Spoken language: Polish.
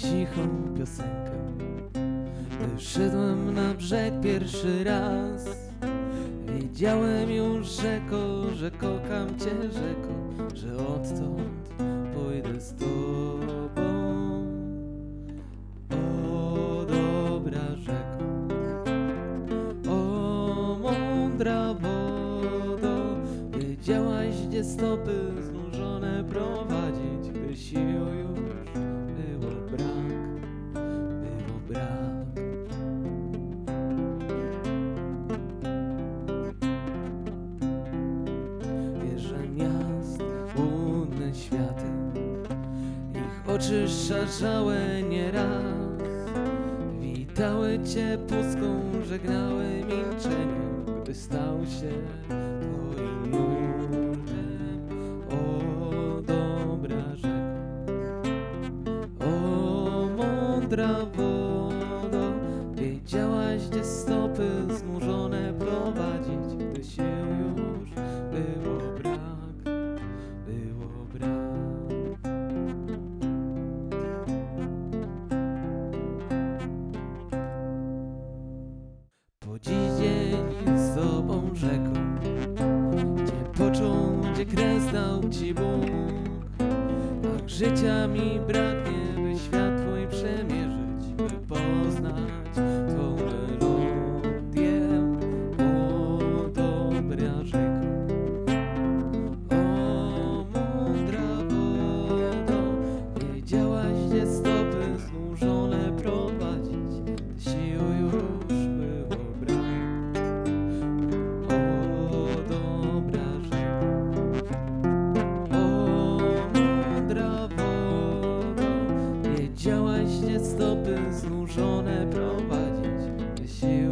cichą piosenkę. Wyszedłem na brzeg pierwszy raz. Wiedziałem już, rzeko, że kocham cię, rzeko, że odtąd pójdę z tobą. O dobra rzeko, o mądra wodo, wiedziałaś, gdzie stopy znużone prowadzić, oczy szarzały nieraz. Witały cię pustką, żegnały milczeniem Gdy stał się twoim nurtem O dobra rzeko O mądra wodo Wiedziałaś, gdzie stopy tobą rzeką Gdzie począł, gdzie kres dał ci Bóg. Ach, życia mi braknie you.